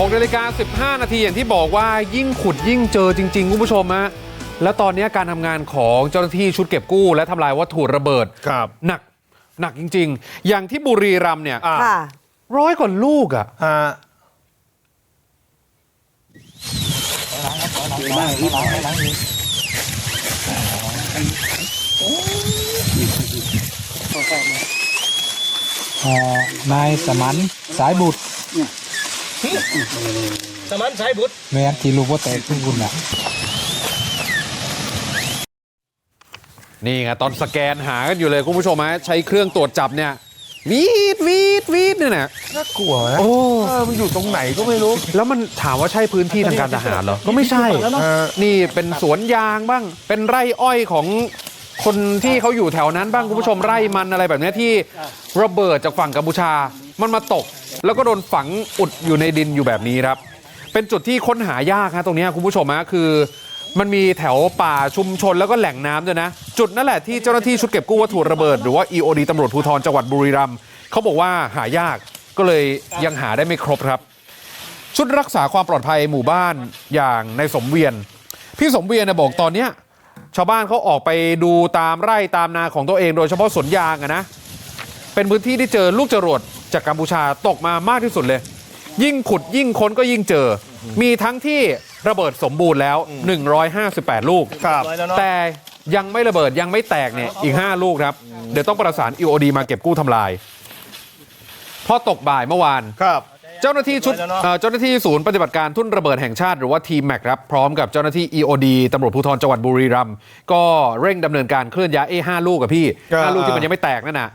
6นาฬิกา15 นาทีอย่างที่บอกว่ายิ่งขุดยิ่งเจอจริง ๆ คุณผู้ชมฮะแล้วตอนนี้การทำงานของเจ้าหน้าที่ชุดเก็บกู้ และทำลายวัตถุระเบิดครับหนักหนักจริง ๆ อย่างที่บุรีรัมย์เนี่ยอะค่ะ ร้อยกว่าลูกอะ ฮะเอ่อนายสมันสายบุตร สมันสายบุตรแม่นที่รู้ว่าแตกทุกคุณน่ะนี่ไงตอนสแกนหากันอยู่เลยคุณผู้ชมฮะใช้เครื่องตรวจจับเนี่ยวีดวีดวีดเนี่ยนะน่ากลัวนะโอ้เออมันอยู่ตรงไหนก็ไม่รู้แล้วมันถามว่าใช่พื้นที่ทางการทหารเหรอก็ไม่ใช่ฮะนี่เป็นสวนยางบ้าง เป็นไร่อ้อยของคนที่เขาอยู่แถวนั้นบ้างคุณผู้ชมไร่มันอะไรแบบเนี้ยที่ระเบิดจากฝั่งกัมพูชา มันมาตกแล้วก็โดนฝังอุดอยู่ในดินอยู่แบบนี้ครับ เป็นจุดที่ค้นหายากฮะตรงนี้คุณผู้ชมฮะคือ มันมีแถวป่าชุมชนแล้วก็แหล่งน้ำด้วยนะ จุดนั่นแหละที่เจ้าหน้าที่ชุดเก็บกู้วัตถุระเบิดหรือว่า EOD ตำรวจภูธรจังหวัดบุรีรัมย์เขาบอกว่าหายากก็เลยยังหาได้ไม่ครบครับ ชุดรักษาความปลอดภัยหมู่บ้านอย่างในสมเวียน พี่สมเวียนเนี่ยบอกตอนเนี้ยชาวบ้านเขาออกไปดูตามไร่ตามนาของตัวเองโดยเฉพาะสวนยางอะนะ เป็นพื้นที่ที่เจอลูกจรวด จากกัมพูชาตกมามากที่สุดเลย ยิ่งขุดยิ่งค้นก็ยิ่งเจอ มีทั้งที่ระเบิดสมบูรณ์แล้ว 158 ลูกครับร้อยแล้วเนาะแต่ยังไม่ระเบิดยังไม่แตกเนี่ยอีก 5 ลูกครับ เดี๋ยวต้องประสาน EOD มาเก็บกู้ทำลาย พอตกบ่ายเมื่อวานครับเจ้าหน้าที่ชุดเอ่อเจ้าหน้าที่ศูนย์ปฏิบัติการทุ่นระเบิดแห่งชาติหรือว่าทีมแม็กครับพร้อมกับเจ้าหน้าที่ EOD ตำรวจภูธรจังหวัดบุรีรัมย์ก็เร่งดำเนินการเคลื่อนย้ายเอห้าลูกกับพี่อ่าห้าลูกที่มันยังไม่แตกนั่นน่ะ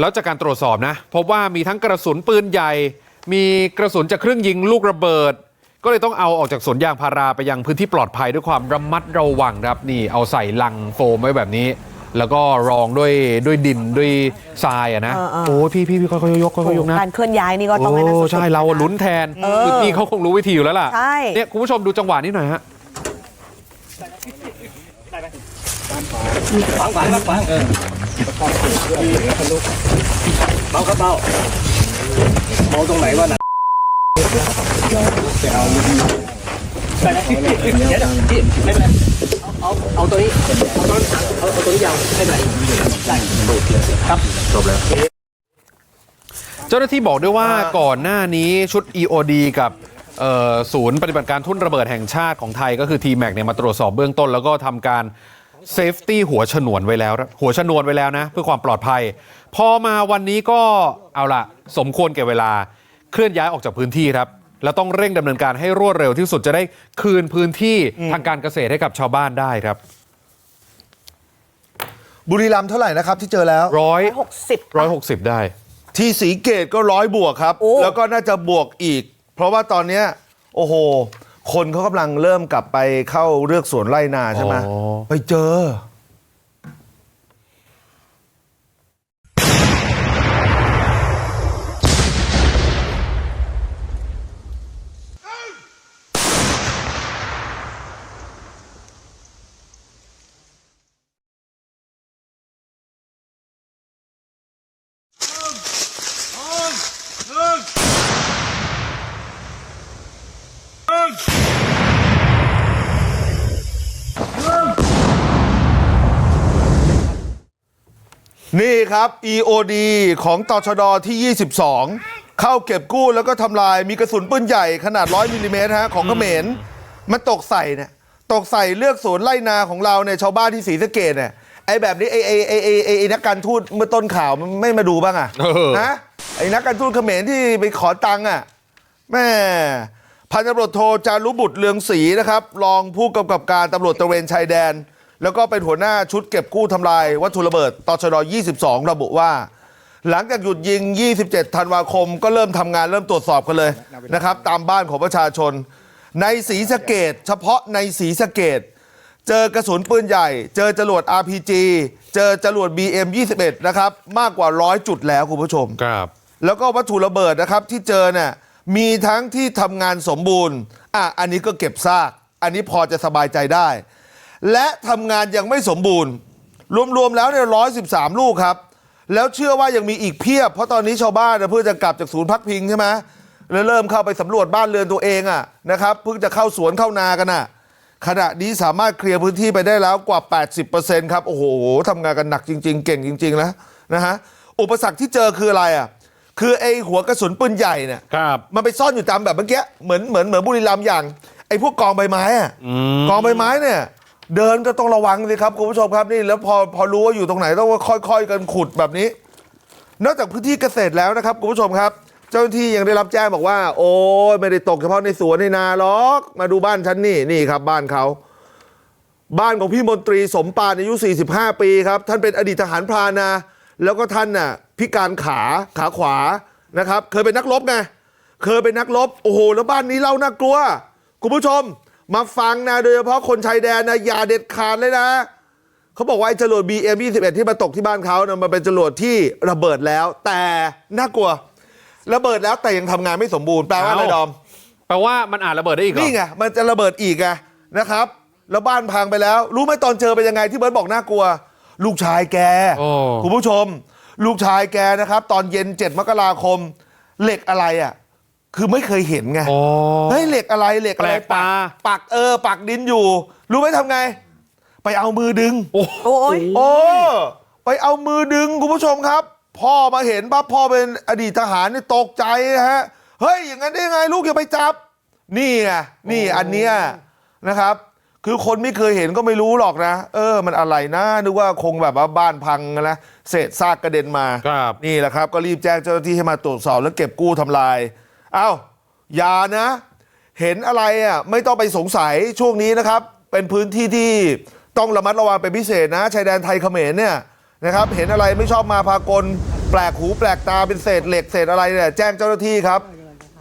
แล้วจากการตรวจสอบนะพบว่ามีทั้งกระสุนปืนใหญ่ มีกระสุนจากเครื่องยิงลูกระเบิด ก็เลยต้องเอาออกจากสวนยางพาราไปยังพื้นที่ปลอดภัยด้วยความระมัดระวังครับนี่เอาใส่ลังโฟมไว้แบบนี้ แล้วก็รองด้วยด้วยดินด้วยทรายอะนะเออเออ โอ้ยพี่พี่พี่ค่อยๆยกค่อยๆยกนะ การเคลื่อนย้ายนี่ก็ต้องให้นั่นโอ้สุดๆใช่เราอะลุ้นแทนเออคือพี่เขาคงรู้วิธีอยู่แล้วล่ะใช่ เนี่ยคุณผู้ชมดูจังหวะนี้หน่อยฮะ ฝังฝังฝังฝังเออเบาครับเบาเบาตรงไหนวะนะไปนะเดี๋ยวพี่ไม่เป็นไรเอาเอาเอาตัวนี้เอาตัวนี้เอาเอาตัวนี้ยาวไม่เป็นไรได้ครับจบแล้วเจ้าหน้าที่บอกด้วยว่าก่อนหน้านี้ชุด EOD กับศูนย์ปฏิบัติการทุ่นระเบิดแห่งชาติของไทยก็คือ T-MAC เนี่ยมาตรวจสอบเบื้องต้น แล้วก็ทำการ เซฟตี้หัวฉนวนไว้แล้วหัวฉนวนไว้แล้วนะเพื่อความปลอดภัย พอมาวันนี้ก็เอาละสมควรแก่เวลาเคลื่อนย้ายออกจากพื้นที่ครับ แล้วต้องเร่งดำเนินการให้รวดเร็วที่สุดจะได้คืนพื้นที่ทางการเกษตรให้กับชาวบ้านได้ครับ บุรีรัมย์เท่าไหร่นะครับที่เจอแล้วร้อยหกสิบร้อยหกสิบได้ ที่สีเกตก็ร้อยบวกครับโอ้แล้วก็น่าจะบวกอีก เพราะว่าตอนเนี้ยโอ้โห คนเขากำลังเริ่มกลับไปเข้าเลือกสวนไร่นาใช่ไหมอ๋อไปเจอ นี่ ครับ EOD ของตชดที่ 22 เข้าเก็บกู้แล้วก็ทำลายมีกระสุนปืนใหญ่ขนาด 100มิลลิเมตรฮะของเขมรมันตกใส่เนี่ยตกใส่เลือกสวนไล่นาของเราเนี่ยชาวบ้านที่ศรีสะเกดเนี่ยไอ้แบบนี้ไอ้ไอ้ไอ้ไอ้ไอ้ไอ้นักการทูตเมื่อต้นข่าวมันไม่มาดูบ้างอะเออนะไอ้นักการทูตเขมรที่ไปขอตังค์อะแม่พันตำรวจโทจารุบุตรเลืองศรีนะครับ รองผู้กำกับการตำรวจตระเวนชายแดน แล้วก็เป็นหัวหน้าชุดเก็บกู้ทำลายวัตถุระเบิดตชด22 ระบุว่า หลังจากหยุดยิง 27 ธันวาคม ก็เริ่มทำงานเริ่มตรวจสอบกันเลยนะครับ ตามบ้านของประชาชน ในสีสะเกดเฉพาะในสีสะเกดเจอกระสุนปืนใหญ่ เจอจรวด RPG เจอจรวด BM 21 นะครับ มากกว่าร้อยจุดแล้วคุณผู้ชมครับ แล้วก็วัตถุระเบิดนะครับที่เจอเนี่ยมีทั้งที่ทำงานสมบูรณ์อะอันนี้ก็เก็บซาก อันนี้พอจะสบายใจได้ และทำงานยังไม่สมบูรณ์ รวมๆแล้วเนี่ยร้อยสิบสามลูกครับ แล้วเชื่อว่ายังมีอีกเพียบ เพราะตอนนี้ชาวบ้านเนี่ยเพื่อจะกลับจากศูนย์พักพิงใช่ไหมแล้วเริ่มเข้าไปสำรวจบ้านเรือนตัวเองอะนะครับเพิ่งจะเข้าสวนเข้านากันอะขณะนี้สามารถเคลียร์พื้นที่ไปได้แล้วกว่า 80%ครับโอ้โหทำงานกันหนักจริง ๆ เก่งจริงๆแล้วนะฮะอุปสรรคที่เจอคืออะไรอะคือไอ้หัวกระสุนปืนใหญ่เนี่ยครับมันไปซ่อนอยู่ตามแบบเมื่อกี้เหมือนเหมือนเหมือนบุรีรัมย์อย่างไอ้พวกกองใบไม้อะอืมกองใบไม้เนี่ย เดินก็ต้องระวังสิครับคุณผู้ชมครับนี่แล้วพอพอรู้ว่าอยู่ตรงไหนต้องค่อย ๆ กันขุดแบบนี้ นอกจากพื้นที่เกษตรแล้วนะครับคุณผู้ชมครับ เจ้าหน้าที่ยังได้รับแจ้งบอกว่า โอ้ยไม่ได้ตกเฉพาะในสวนในนาหรอก มาดูบ้านฉันนี่นี่ครับ บ้านเขาบ้านของพี่มนตรีสมปานอายุ 45 ปีครับ ท่านเป็นอดีตทหารพรานนะแล้วก็ท่านน่ะพิการขาขาขวานะครับ เคยเป็นนักรบไงเคยเป็นนักรบโอ้โหแล้วบ้านนี้เล่าน่ากลัวคุณผู้ชม มาฟังนะโดยเฉพาะคนชายแดนนะอย่าเด็ดขาดเลยนะเขาบอกว่าไอ้จรวด BM 21ที่มาตกที่บ้านเขานะมันเป็นจรวดที่ระเบิดแล้ว แต่น่ากลัว ระเบิดแล้วแต่ยังทำงานไม่สมบูรณ์แปลว่าอะไรเอ้าดอม แปลว่ามันอาจระเบิดได้อีกเหรอ นี่ไงมันจะระเบิดอีกไงนะครับ แล้วบ้านพังไปแล้ว รู้ไหมตอนเจอเป็นยังไงที่เบิร์ตบอกน่ากลัว ลูกชายแกโอ้ คุณผู้ชม ลูกชายแกนะครับ ตอนเย็น 7 มกราคม เหล็กอะไรอะ คือไม่เคยเห็นไงโอ้เฮ้ยเหล็กอะไรเหล็กอะไรแปลกตา ปักเออปักดินอยู่ รู้ไหมทำไง ไปเอามือดึง โอ้โอ้ยโอ้ไปเอามือดึงคุณผู้ชมครับ พ่อมาเห็นปั๊บพ่อเป็นอดีตทหารนี่ตกใจนะฮะเฮ้ยอย่างนั้นได้ยังไงลูกอย่าไปจับ นี่ไงนี่อันเนี้ยนะครับ คือคนไม่เคยเห็นก็ไม่รู้หรอกนะ เออ มันอะไรนะนึกว่าคงแบบว่าบ้านพังนะเศษซากกระเด็นมา ครับ นี่แหละครับ ก็รีบแจ้งเจ้าหน้าที่ให้มาตรวจสอบแล้วเก็บกู้ทำลายเอ้าอย่านะ เห็นอะไรอะไม่ต้องไปสงสัยช่วงนี้นะครับ เป็นพื้นที่ที่ต้องระมัดระวังเป็นพิเศษนะชายแดนไทยเขมรเนี่ยนะครับ เห็นอะไรไม่ชอบมาพากลแปลกหูแปลกตาเป็นเศษเหล็กเศษอะไรเนี่ยแจ้งเจ้าหน้าที่ครับ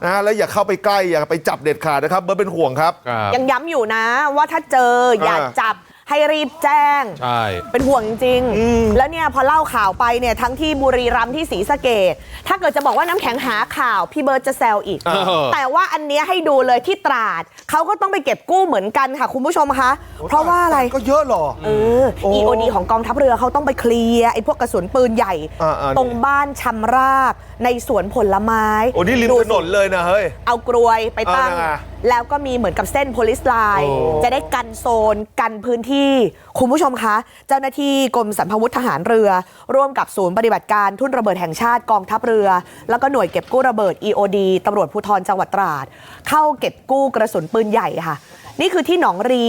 นะแล้วอย่าเข้าไปใกล้อย่าไปจับเด็ดขาดนะครับเบิร์ตเป็นห่วงครับครับยังย้ำอยู่นะว่าถ้าเจออย่าอ่า จับ ให้รีบแจ้ง ใช่ เป็นห่วงจริงๆแล้วเนี่ยพอเล่าข่าวไปเนี่ยทั้งที่บุรีรัมย์ที่ศรีสะเกดถ้าเกิดจะบอกว่าน้ำแข็งหาข่าว พี่เบิร์ตจะแซวอีก เออ แต่ว่าอันเนี้ยให้ดูเลยที่ตราด เขาก็ต้องไปเก็บกู้เหมือนกันค่ะ คุณผู้ชมคะ เพราะว่าอะไร ก็เยอะหรอ เออโอ้ EOD ของกองทัพเรือเขาต้องไปเคลียร์ไอ้พวกกระสุนปืนใหญ่ อ่าๆตรงบ้านชำรากในสวนผลไม้โอ้นี่ริมดูถสินนเลยนะเฮ้ย เอากรวยไปตั้ง เอายังไง แล้วก็มีเหมือนกับเส้น police line โอ้จะได้กันโซนกันพื้นที่ คุณผู้ชมคะ เจ้าหน้าที่กรมสัมภวุธทหารเรือ ร่วมกับศูนย์ปฏิบัติการทุ่นระเบิดแห่งชาติกองทัพเรือ แล้วก็หน่วยเก็บกู้ระเบิด EOD ตำรวจภูธรจังหวัดตราด เข้าเก็บกู้กระสุนปืนใหญ่ค่ะ นี่คือที่หนองรี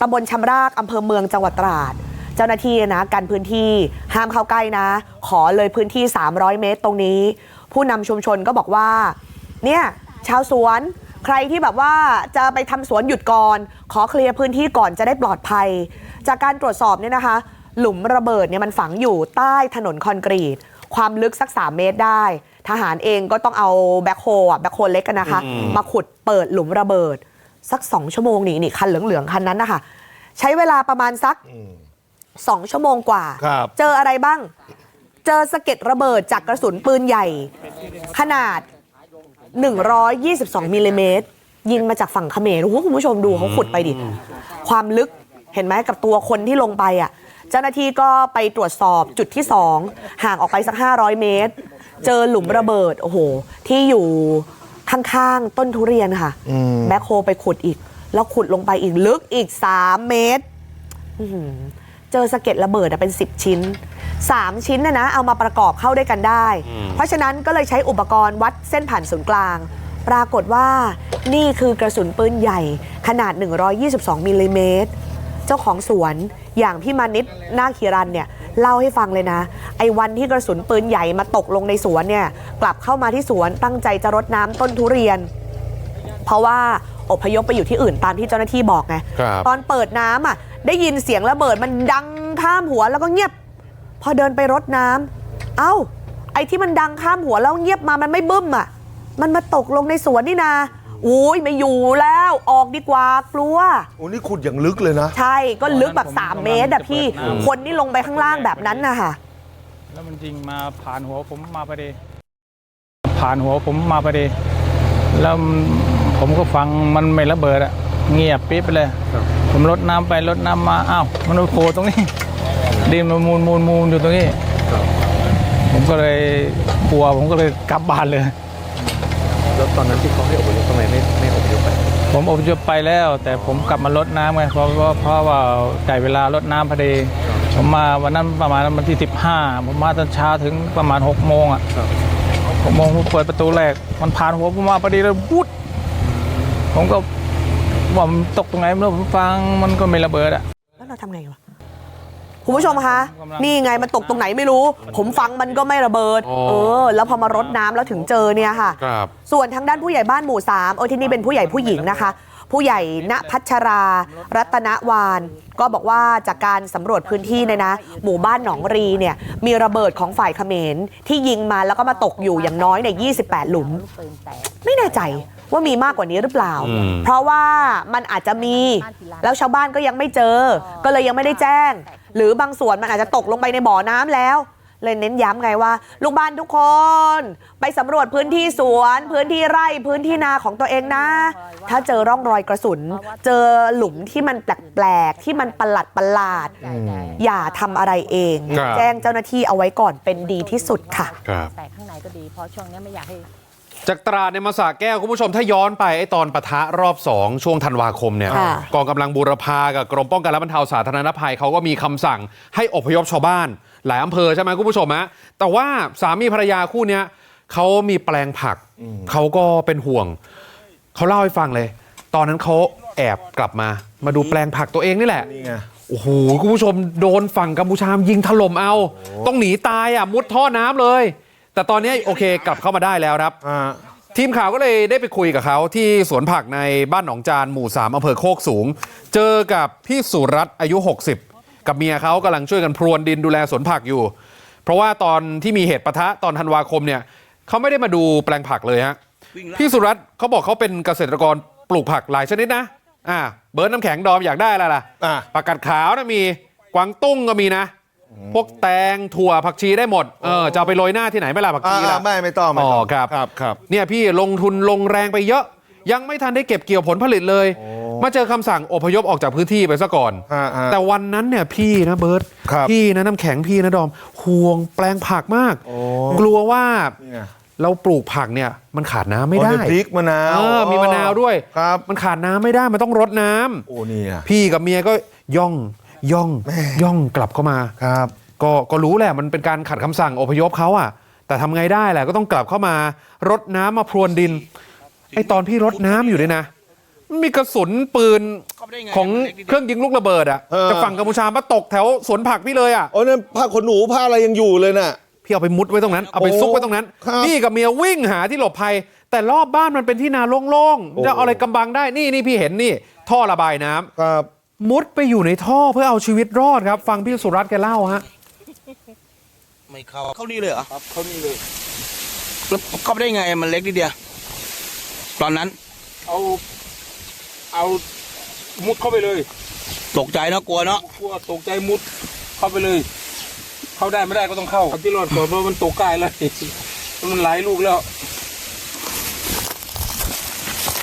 ตำบลชำรากอำเภอเมืองจังหวัดตราด เจ้าหน้าที่นะกันพื้นที่ห้ามเข้าใกล้นะ ขอเลยพื้นที่ 300 เมตรตรงนี้ ผู้นำชุมชนก็บอกว่า เนี่ยชาวสวน ใครที่แบบว่าจะไปทำสวนหยุดก่อนขอเคลียร์พื้นที่ก่อนจะได้ปลอดภัย จากการตรวจสอบเนี่ยนะคะ หลุมระเบิดเนี่ยมันฝังอยู่ใต้ถนนคอนกรีต ความลึกสัก 3 เมตรได้ ทหารเองก็ต้องเอาแบ็คโฮอะแบ็คโฮเล็กกันนะคะ มาขุดเปิดหลุมระเบิด สัก 2 ชั่วโมงนี่นี่คันเหลืองๆคันนั้นนะคะใช้เวลาประมาณสักสองชั่วโมงกว่าครับเจออะไรบ้าง เจอสะเก็ดระเบิดจากกระสุนปืนใหญ่ ขนาด 122มิลลิเมตรยิงมาจากฝั่งเขมรโอ้โหคุณผู้ชมดูเขาขุดไปดิ ความลึกเห็นไหมกับตัวคนที่ลงไปอะ เจ้าหน้าที่ก็ไปตรวจสอบจุดที่ 2 ห่างออกไปสัก 500 เมตร เจอหลุมระเบิด โอ้โห ที่อยู่ข้างๆ ต้นทุเรียนค่ะแบ็คโฮไปขุดอีก แล้วขุดลงไปอีกลึกอีก 3 เมตรอื้อหือเจอสะเก็ดระเบิดอะเป็น 10 ชิ้น 3 ชิ้นนะนะเอามาประกอบเข้าด้วยกันได้ เพราะฉะนั้นก็เลยใช้อุปกรณ์วัดเส้นผ่านศูนย์กลาง ปรากฏว่านี่คือกระสุนปืนใหญ่ขนาด 122มิลลิเมตรเจ้าของสวนอย่างพี่มานิดนาคฮิรันเนี่ยเล่าให้ฟังเลยนะ ไอ้วันที่กระสุนปืนใหญ่มาตกลงในสวนเนี่ยกลับเข้ามาที่สวนตั้งใจจะรดน้ำต้นทุเรียน เพราะว่าอพยพไปอยู่ที่อื่นตามที่เจ้าหน้าที่บอกไงครับตอนเปิดน้ำอะ ได้ยินเสียงระเบิดมันดังข้ามหัวแล้วก็เงียบ พอเดินไปรดน้ำเอ้า ไอ้ที่มันดังข้ามหัวแล้วเงียบมามันไม่บึ้มอะ มันมาตกลงในสวนนี่นาอุ้ยไม่อยู่แล้วออกดีกว่ากลัวโอ้นี่ขุดอย่างลึกเลยนะ ใช่ก็ลึกแบบ 3 เมตรอะพี่ คนที่ลงไปข้างล่างแบบนั้นนะคะแล้วมันยิงมาผ่านหัวผมมาพอดีผ่านหัวผมมาพอดีแล้วผมก็ฟังมันไม่ระเบิดอะเงียบปิ๊บไปเลย ผมลดน้ำไปลดน้ำมาอ้าวมันโผล่ตรงนี้ดินมันมูลมูลมูลอยู่ตรงนี้ ผมก็เลยกลัวผมก็เลยกลับบ้านเลยแล้วตอนนั้นที่เขาให้อพยพทำไมไม่ไม่อพยพไป ผมอพยพไปแล้ว แต่ผมกลับมาลดน้ำไงเพราะว่าเพราะว่าไก่เวลาลดน้ำพอดีผมมาวันนั้นประมาณวันที่ 15 ผมมาตอนเช้าถึงประมาณ6โมงอะหกโมงผมเปิดประตูแรก มันผ่านหัวผมมาพอดีเลยวุดผมก็ ว่ามันตกตรงไหนไม่รู้ผมฟังมันก็ไม่ระเบิดอะ แล้วเราทำไงวะคุณผู้ชมคะกำลังนี่ไงมันตกตรงไหนไม่รู้ ผมฟังมันก็ไม่ระเบิดอ๋อเออ แล้วพอมารดน้ำแล้วถึงเจอเนี่ยค่ะครับส่วนทางด้านผู้ใหญ่บ้านหมู่สามโอ้ที่นี่เป็นผู้ใหญ่ผู้หญิงนะคะ ผู้ใหญ่ณพัชรา รัตนวาน ก็บอกว่าจากการสำรวจพื้นที่เนี่ยนะ หมู่บ้านหนองรีเนี่ยมีระเบิดของฝ่ายเขมรที่ยิงมาแล้วก็มาตกอยู่อย่างน้อยเนี่ย28 หลุม ไม่แน่ใจ ว่ามีมากกว่านี้หรือเปล่าอืมเพราะว่ามันอาจจะมีแล้วชาวบ้านก็ยังไม่เจอ ก็เลยยังไม่ได้แจ้ง หรือบางส่วนมันอาจจะตกลงไปในบ่อน้ำแล้ว เลยเน้นย้ำไงว่า ลูกบ้านทุกคน ไปสำรวจพื้นที่สวน พื้นที่ไร่พื้นที่นาของตัวเองนะ ถ้าเจอร่องรอยกระสุน เจอหลุมที่มันแปลกๆที่มันประหลาดประหลาดๆอย่าทำอะไรเองครับแจ้งเจ้าหน้าที่เอาไว้ก่อนเป็นดีที่สุดค่ะครับแต่ข้างในก็ดีเพราะช่วงนี้ไม่อยากให้ จากตราดในยมาสาแก้วคุณผู้ชมถ้าย้อนไปไอ้ตอนปะทะรอบ 2 ช่วงธันวาคมเนี่ยค่ะกองกำลังบูรพากับกรมป้องกันและบรรเทาสาธารณภัยเขาก็มีคำสั่งให้อพยพชาวบ้าน หลายอำเภอใช่ไหมคุณผู้ชมฮะแต่ว่าสามีภรรยาคู่เนี้ยเขามีแปลงผักเขาก็เป็นห่วงเขาเล่าให้ฟังเลย ตอนนั้นเขาแอบกลับมา มาดูแปลงผักตัวเองนี่แหละนี่ไงโอ้โหคุณผู้ชมโดนฝั่งกัมพูชายิงถล่มเอา ต้องหนีตายอะมุดท่อน้ำเลย แต่ตอนนี้โอเคกลับเข้ามาได้แล้วครับ อ่าทีมข่าวก็เลยได้ไปคุยกับเขาที่สวนผักในบ้านหนองจานหมู่3อำเภอโคกสูง เจอกับพี่สุรัตน์อายุ 60 กับเมียเขากำลังช่วยกันพรวนดินดูแลสวนผักอยู่ เพราะว่าตอนที่มีเหตุปะทะตอนธันวาคมเนี่ยเขาไม่ได้มาดูแปลงผักเลยฮะพี่สุรัตน์เขาบอกเขาเป็นเกษตรกรปลูกผักหลายชนิดนะอ่าเบิร์ดน้ำแข็งดอมอยากได้อะไรล่ะอะผักกาดขาวนะมีกวางตุ้งก็มีนะ พวกแตงถั่วผักชีได้หมดเออจะเอาไปโรยหน้าที่ไหนไม่ล่ะผักอ่าชีล่ะไม่ไม่ต้องไม่อ๋ต้อองครับ ครับครับ เนี่ยพี่ลงทุนลงแรงไปเยอะ ยังไม่ทันได้เก็บเกี่ยวผลผลิตเลย มาเจอคำสั่งอพยพออกจากพื้นที่ไปซะก่อน ฮะฮะแต่วันนั้นเนี่ยพี่นะเบิร์ตครับพี่นะน้ำแข็งพี่นะดอม ห่วงแปลงผักมาก โอ้ กลัวว่านี่ไงเราปลูกผักเนี่ยมันขาดน้ำไม่ได้โอ้พริกมะนาวเออมีมะนาวด้วย ครับมันขาดน้ำไม่ได้มันต้องรดน้ำ โอ้นี่อะพี่กับเมียก็ย่อง ย่องแม่ย่องกลับเข้ามาครับก็ก็รู้แหละมันเป็นการขัดคำสั่งอพยพเขาอะแต่ทำไงได้แหละก็ต้องกลับเข้ามารดน้ำมาพรวนดินไอตอนพี่รดน้ำอยู่เนี่ยนะ มีกระสุนปืนของเครื่องยิงลูกระเบิดอะเออจากฝั่งกัมพูชามาตกแถวสวนผักพี่เลยอะโอ้นั่นผ้าขนหนูผ้าอะไรยังอยู่เลยน่ะพี่เอาไปมุดไว้ตรงนั้น เอาไปโอ้ซุกไว้ตรงนั้นครับพี่กับเมียวิ่งหาที่หลบภัย แต่รอบบ้านมันเป็นที่นาโล่งโอ้ๆจะเอาอะไรกำบังได้ นี่นี่พี่เห็นนี่ ท่อระบายน้ำครับ มุดไปอยู่ในท่อเพื่อเอาชีวิตรอดครับ ฟังพี่สุรัตน์แกเล่าฮะไม่เข้าเข้านี่เลยเหรอครับเข้านี่เลยแล้วเข้าไปได้ไงมันเล็กนิดเดียวตอนนั้น เอาเอามุดเข้าไปเลย ตกใจเนอะกลัวเนาะกลัวตกใจมุดเข้าไปเลย เข้าได้ไม่ได้ก็ต้องเข้าเอาที่รอดก่อนเพราะมันตกใกล้แล้วมันหลายลูกแล้ว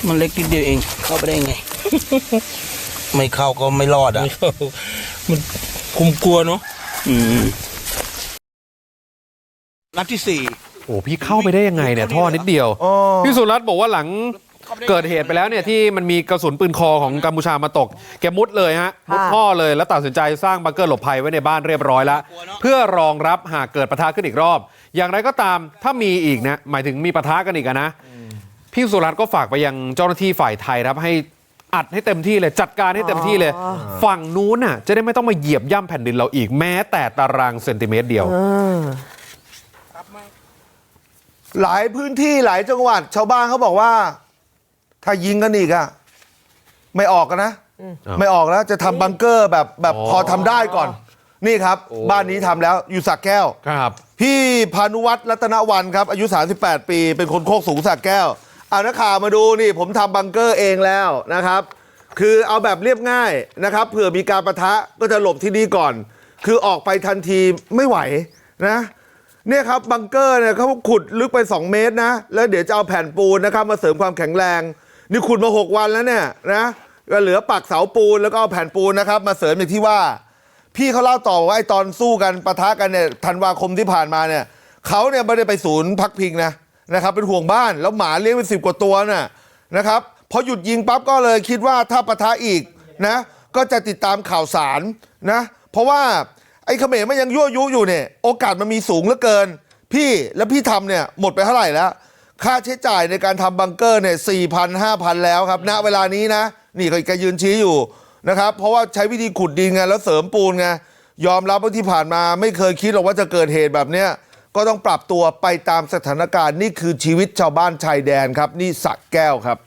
มันเล็กนิดเดียวเอง เข้าไปได้ไง ไม่เข้าก็ไม่รอดอะมันคุมกลัวเนาะอืมนัดที่สี่โอ้พี่เข้าไปได้ยังไงเนี่ยท่อนิดเดียวอ๋อพี่สุรัตน์บอกว่าหลังเกิดเหตุไปแล้วเนี่ยที่มันมีกระสุนปืนคอของกัมพูชามาตก แกมุดเลยฮะ มุดท่อเลยแล้วตัดสินใจสร้างบังเกอร์หลบภัยไว้ในบ้านเรียบร้อยแล้ว เพื่อรองรับหากเกิดปะทะขึ้นอีกรอบ อย่างไรก็ตามถ้ามีอีกนะหมายถึงมีปะทะกันอีกอะนะพี่สุรัตน์ก็ฝากไปยังเจ้าหน้าที่ฝ่ายไทยครับให้ อัดให้เต็มที่เลยจัดการให้เต็มที่เลย ฝั่งนู้นน่ะ จะได้ไม่ต้องมาเหยียบย่ำแผ่นดินเราอีกแม้แต่ตารางเซนติเมตรเดียวเออหลายพื้นที่หลายจังหวัด ชาวบ้านเขาบอกว่า ถ้ายิงกันอีกอะไม่ออกกันนะอ้าวไม่ออกแล้วจะทำบังเกอร์แบบแบบอ๋อพอทำได้ก่อน นี่ครับ บ้านนี้ทำแล้วอยู่สักแก้วครับ พี่พานุวัฒน์รัตนวันครับ อายุ 38 ปี เป็นคนโคกสูงสักแก้ว เอานักข่าวมาดูนี่ผมทำบังเกอร์เองแล้วนะครับ คือเอาแบบเรียบง่ายนะครับเผื่อมีการประทะก็จะหลบที่นี่ก่อน คือออกไปทันทีไม่ไหวนะเนี่ยครับบังเกอร์เนี่ยเขาขุดลึกไป 2 เมตรนะ แล้วเดี๋ยวจะเอาแผ่นปูนนะครับมาเสริมความแข็งแรง นี่ขุดมา 6 วันแล้วเนี่ยนะก็เหลือปักเสาปูนแล้วก็เอาแผ่นปูนนะครับ มาเสริมอย่างที่ว่า พี่เขาเล่าต่อว่าไอ้ตอนสู้กันปะทะกันเนี่ยธันวาคมที่ผ่านมาเนี่ยเขาเนี่ยไม่ได้ไปศูนย์พักพิงนะ นะครับเป็นห่วงบ้านแล้วหมาเลี้ยงเป็นสิบกว่าตัวน่ะนะครับพอหยุดยิงปั๊บก็เลยคิดว่าถ้าปะทะอีกนะก็จะติดตามข่าวสารนะเพราะว่าไอ้เขมรมันยังยั่วยุอยู่เนี่ยโอกาสมันมีสูงเหลือเกิน พี่แล้วพี่ทำเนี่ยหมดไปเท่าไหร่แล้ว ค่าใช้จ่ายในการทำบังเกอร์เนี่ยสี่พันห้าพันแล้วครับณเวลานี้นะ นี่ก็แกยืนชี้อยู่นะครับ เพราะว่าใช้วิธีขุดดินไงแล้วเสริมปูนไงยอมรับว่าที่ผ่านมาไม่เคยคิดหรอกว่าจะเกิดเหตุแบบเนี้ย ก็ต้องปรับตัวไปตามสถานการณ์นี่คือชีวิตชาวบ้านชายแดนครับนี่สระแก้วครับ